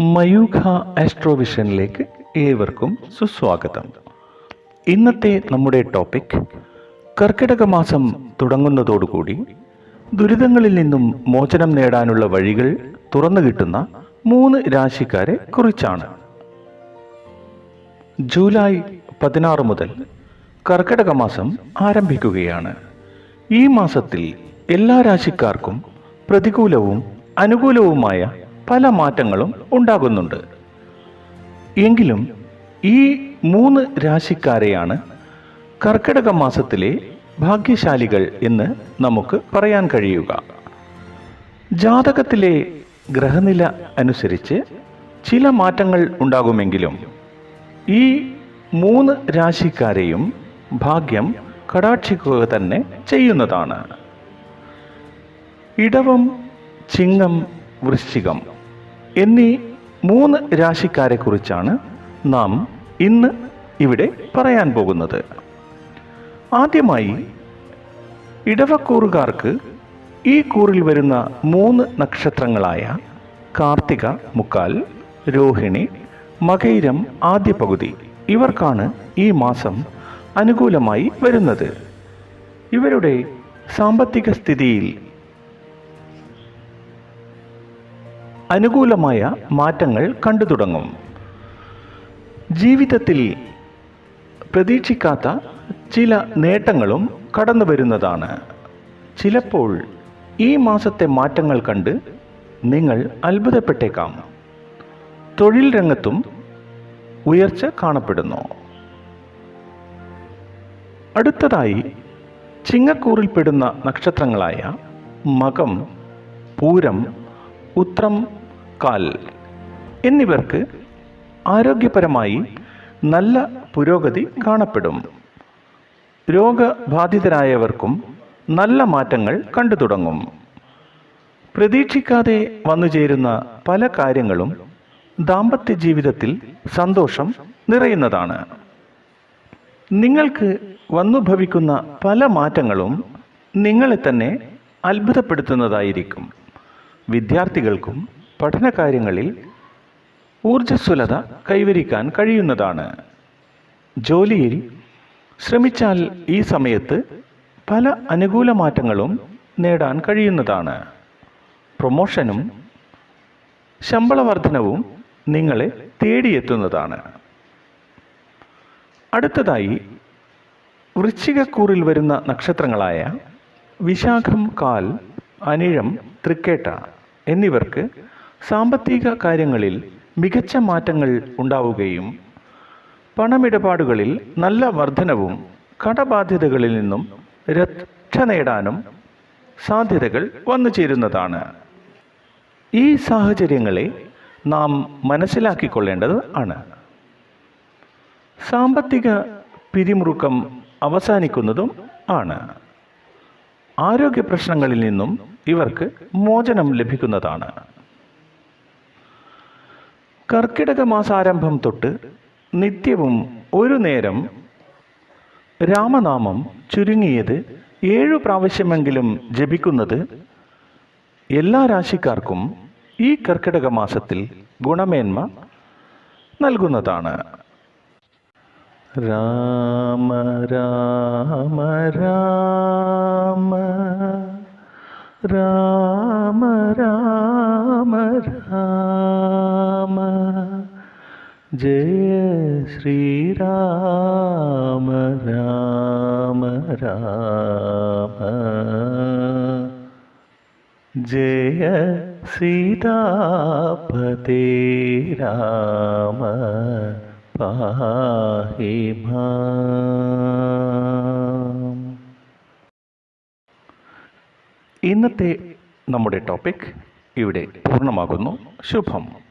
മയൂഖ ആസ്ട്രോവിഷനിലേക്ക് ഏവർക്കും സുസ്വാഗതം. ഇന്നത്തെ നമ്മുടെ ടോപ്പിക് കർക്കിടക മാസം തുടങ്ങുന്നതോടുകൂടി ദുരിതങ്ങളിൽ നിന്നും മോചനം നേടാനുള്ള വഴികൾ തുറന്നു കിട്ടുന്ന മൂന്ന് രാശിക്കാരെ കുറിച്ചാണ്. ജൂലൈ പതിനാറ് മുതൽ കർക്കിടക മാസം ആരംഭിക്കുകയാണ്. ഈ മാസത്തിൽ എല്ലാ രാശിക്കാർക്കും പ്രതികൂലവും അനുകൂലവുമായ പല മാറ്റങ്ങളും ഉണ്ടാകുന്നുണ്ട്. എങ്കിലും ഈ മൂന്ന് രാശിക്കാരെയാണ് കർക്കിടക മാസത്തിലെ ഭാഗ്യശാലികൾ എന്ന് നമുക്ക് പറയാൻ കഴിയുക. ജാതകത്തിലെ ഗ്രഹനില അനുസരിച്ച് ചില മാറ്റങ്ങൾ ഉണ്ടാകുമെങ്കിലും ഈ മൂന്ന് രാശിക്കാരെയും ഭാഗ്യം കടാക്ഷിക്കുക തന്നെ ചെയ്യുന്നതാണ്. ഇടവം ചിങ്ങം വൃശ്ചികം എന്നീ മൂന്ന് രാശിക്കാരെക്കുറിച്ചാണ് നാം ഇന്ന് ഇവിടെ പറയാൻ പോകുന്നത്. ആദ്യമായി ഇടവക്കൂറുകാർക്ക് ഈ കൂറിൽ വരുന്ന മൂന്ന് നക്ഷത്രങ്ങളായ കാർത്തിക മുക്കാൽ രോഹിണി മകൈരം ആദ്യ പകുതി ഇവർക്കാണ് ഈ മാസം അനുകൂലമായി വരുന്നത്. ഇവരുടെ സാമ്പത്തിക സ്ഥിതിയിൽ അനുകൂലമായ മാറ്റങ്ങൾ കണ്ടു തുടങ്ങും. ജീവിതത്തിൽ പ്രതീക്ഷിക്കാത്ത ചില നേട്ടങ്ങളും കടന്നു വരുന്നതാണ്. ചിലപ്പോൾ ഈ മാസത്തെ മാറ്റങ്ങൾ കണ്ട് നിങ്ങൾ അത്ഭുതപ്പെട്ടേക്കാം. തൊഴിൽ രംഗത്തും ഉയർച്ച കാണപ്പെടുന്നു. അടുത്തതായി ചിങ്ങക്കൂറിൽപ്പെടുന്ന നക്ഷത്രങ്ങളായ മകം പൂരം ഉത്രം കാൽ എന്നിവർക്ക് ആരോഗ്യപരമായി നല്ല പുരോഗതി കാണപ്പെടും. രോഗബാധിതരായവർക്കും നല്ല മാറ്റങ്ങൾ കണ്ടു തുടങ്ങും. പ്രതീക്ഷിക്കാതെ വന്നു ചേരുന്ന പല കാര്യങ്ങളും ദാമ്പത്യ ജീവിതത്തിൽ സന്തോഷം നിറയുന്നതാണ്. നിങ്ങൾക്ക് വന്നു ഭവിക്കുന്ന പല മാറ്റങ്ങളും നിങ്ങളെ തന്നെ അത്ഭുതപ്പെടുത്തുന്നതായിരിക്കും. വിദ്യാർത്ഥികൾക്കും പഠനകാര്യങ്ങളിൽ ഊർജസ്വലത കൈവരിക്കാൻ കഴിയുന്നതാണ്. ജോലിയിൽ ശ്രമിച്ചാൽ ഈ സമയത്ത് പല അനുകൂല മാറ്റങ്ങളും നേടാൻ കഴിയുന്നതാണ്. പ്രൊമോഷനും ശമ്പള വർധനവും നിങ്ങളെ തേടിയെത്തുന്നതാണ്. അടുത്തതായി വൃശ്ചികക്കൂറിൽ വരുന്ന നക്ഷത്രങ്ങളായ വിശാഖം കാൽ അനിഴം തൃക്കേട്ട എന്നിവർക്ക് സാമ്പത്തിക കാര്യങ്ങളിൽ മികച്ച മാറ്റങ്ങൾ ഉണ്ടാവുകയും പണമിടപാടുകളിൽ നല്ല വർധനവും കടബാധ്യതകളിൽ നിന്നും രക്ഷ നേടാനും സാധ്യതകൾ വന്നു ചേരുന്നതാണ്. ഈ സാഹചര്യങ്ങളെ നാം മനസ്സിലാക്കിക്കൊള്ളേണ്ടത് ആണ്. സാമ്പത്തിക പിരിമുറുക്കം അവസാനിക്കുന്നതും ആണ്. ആരോഗ്യ പ്രശ്നങ്ങളിൽ നിന്നും ഇവർക്ക് മോചനം ലഭിക്കുന്നതാണ്. കർക്കിടക മാസാരംഭം തൊട്ട് നിത്യവും ഒരു നേരം രാമനാമം ചുരുങ്ങിയത് ഏഴു പ്രാവശ്യമെങ്കിലും ജപിക്കുന്നത് എല്ലാ രാശിക്കാർക്കും ഈ കർക്കിടക മാസത്തിൽ ഗുണമേന്മ നൽകുന്നതാണ്. രാമ രാമ രാമ രാമ ജയ ശ്രീരാമ രാമ രാമ ജയ സീതാപതേ രാമ പാഹി ഇന്നത്തെ നമ്മുടെ ടോപ്പിക് ഇവിടെ പൂർണമാകുന്നു. ശുഭം.